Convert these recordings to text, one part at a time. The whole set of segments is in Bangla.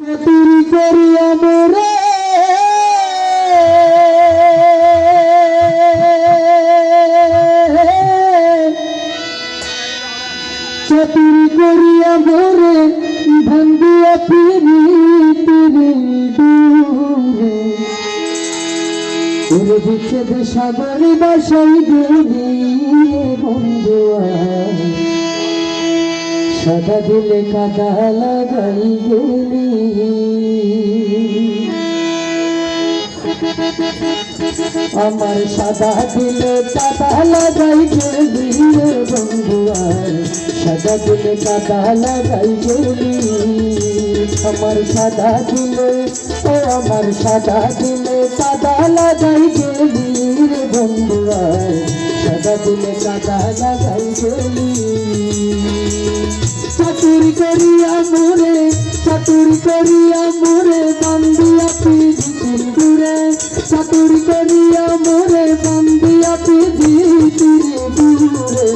চুরি করিয়া মোরে চতুরি করিয়া মোরে ভাঙ্গিয়া ফিরি ফিরি দূরে। ওরে বিচ্ছেদ সাগরে বাসাই গেলি বন্ধুয়া সাদা দিলে কাদা লাগাই আমার সাদা দিলে কাদা লাগাই গেলি রে বন্ধুয়ার সাদা দিলে কাদা লাগাই গেলি আমার সাদা দিলে, ও আমার সাদা দিলে কাদা লাগাই গেলি রে বন্ধুয়ার সাদা দিলে কাদা লাগাই গেলি চাতুরি করিয়া মোরে, চাতুরি করিয়া মোরে বান্দিয়া দূরে চাতুরি করিয়া মোরে বান্দিয়া পিজিতির দূরে।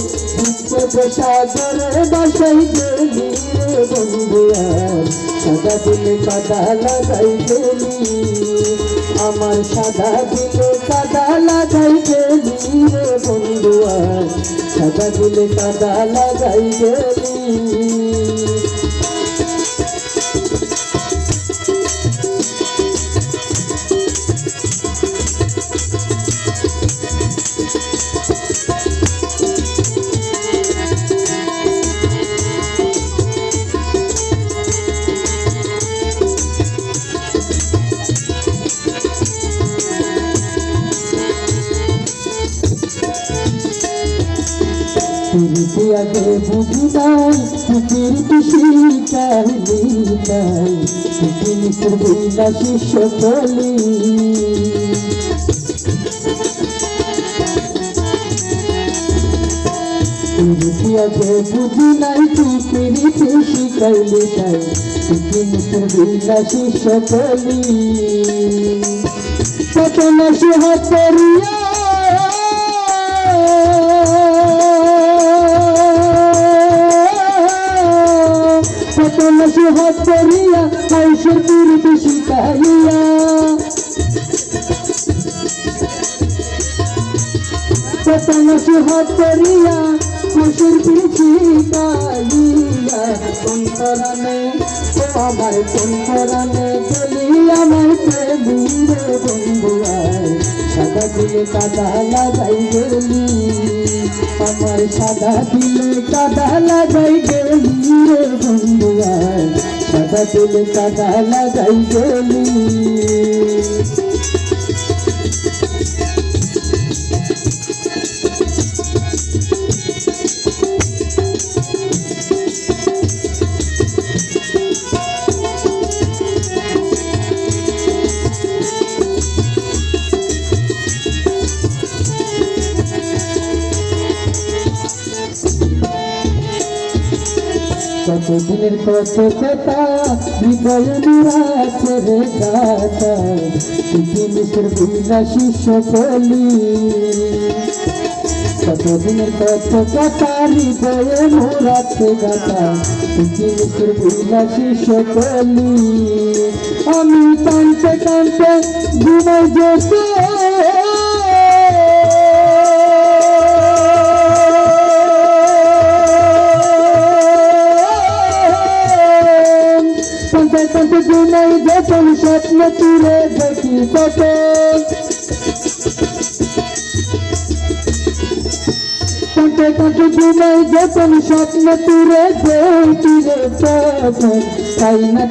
সাগরে বাসাই গেলি রে বন্ধুয়া সাদা দিলে কাদা লাগাই গেলি। আমার সাদা দিলে কাদা লাগাই গেলি রে বন্ধুয়া সাদা দিলে কাদা লাগাই গেলি। প্রীতি আগে বুঝি নাই প্রীতি শিখাইলি নাই প্রীতি মিত্র বিনা শিষ্য কলি প্রীতি আগে বুঝি নাই তুই। নাই প্রীতি মিত্র বিনা শিষ্য কলি কত সুহাত করিয়া করিয়া আইসের পীড়িত শিখাইয়া কত নসিহত করিয়া খুশির পীড়িত শিখাইয়া কোন আমার কোন করণে গলি আমার প্রেমীরে বন্ধুয়ায় সাদা দিলে কাদা লাগাই গেলি, আমার সাদা দিলে কাদা লাগাই গেলি রে বন্ধুয়ায় সাদা দিলে কাদা লাগাই গেলি। কতদিনের কত কথা, হৃদয় নিরাছে রে গাথা জিনিসের বিনা শিষ্য কলি কতদিনের কত কথা, হৃদয়ে মোরাছে গাথা জিনিসের বিনা শিষ্য কলি আমি কানতে কানতে ঘুমাই যখন স্বপ্ন তুলে দেখি যখন স্বপ্ন তাই না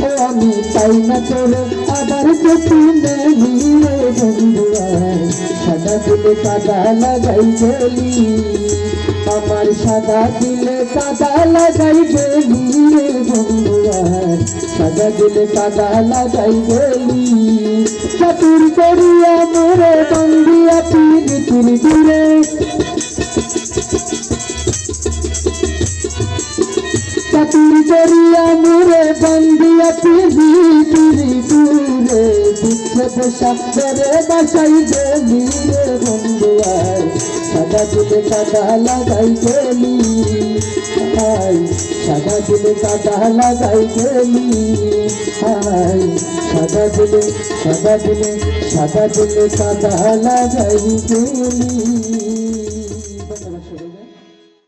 ও আমি তাই না তোরে আবার সাদা দিলে কাদা লাগাই গেলি আমার সাদা দিলে কাদা লাগাই গেলি রে বন্ধুয়া সাদা দিলে কাদা লাগাই গেলি চতুর করিয়া মোরে বন্দিয়া পির পির দূরে চতুর করিয়া মোরে বন্দিয়া পিরি পিরি দূরে দুঃখে বসা করে বাসাই গেলি রে বন্ধু আয় সাদা চুলে কাদা লাগাই গেলি হাই, সাদা চুলে কাদা লাগাই গেলি হাই, সাদা চুলে সাদা চুলে সাদা চুলে কাদা লাগাই গেলি